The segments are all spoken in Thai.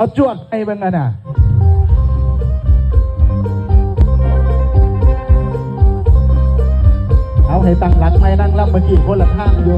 เอาจวดไปเป็นไงน่ะเอาให้ตั้งหลักไม่นั่งรับเมื่อกี้คนละข้างอยู่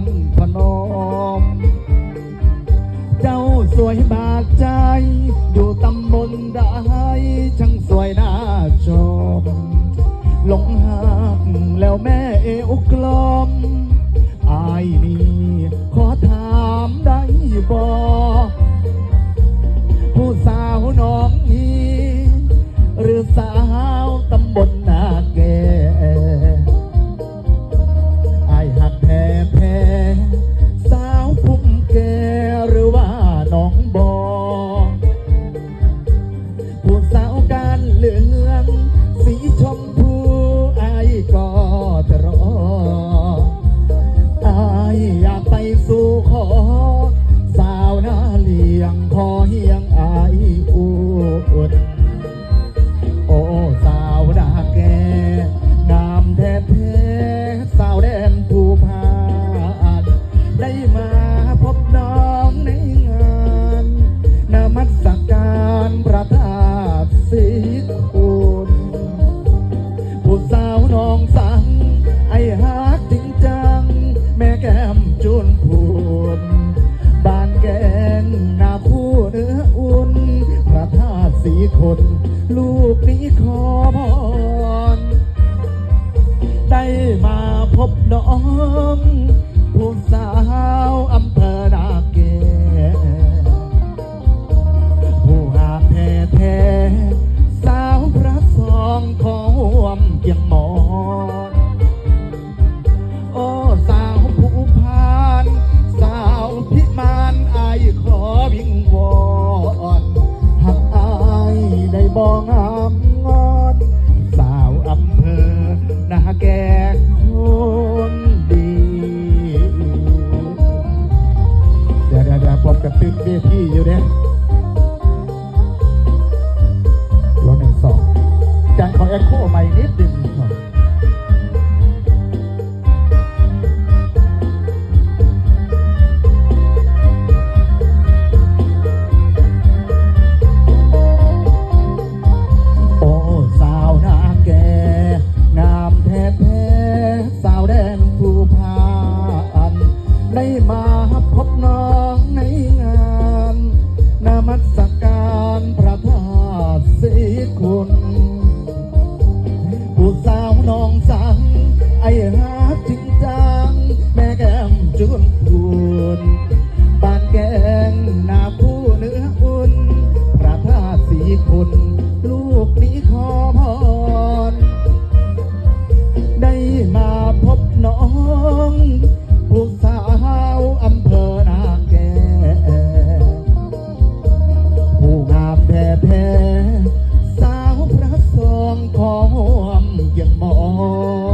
รพนม เจ้าสวยบาดใจ อยู่ตำบลใดช่างสวยน่าชมหลงหักแล้วแม่เอวกลมอายนี่ขอถามได้บ่ผู้สาวน้องนี้ พอเฮียงอายอุ่นโอ้สาวนาแกงามแท้แท้สาวแดนภูพาได้มาพบน้องในงานนมัสการพระธาตุสีคุณผู้สาวน้องสัง คนลูกนี้ขอพรได้มาพบน้องผู้สาวอำเภอนาเกผู้หาแท้แท้สาวพระสองของวมเกียง ตึกเวทีอยู่เนี่ยรถหนึ่งสองจานขอแอคโคใหม่นิดนึงครับโอ้สาวนาแกงามแท้แท้สาวแดนภูพานได้มา สีกุลผู้สาวน้องสัง ไอ้หาจรงจัง แม่แก้มจุนกุนบานแกงนาผู้เนื้ออุ่นพระธาตุสีกุล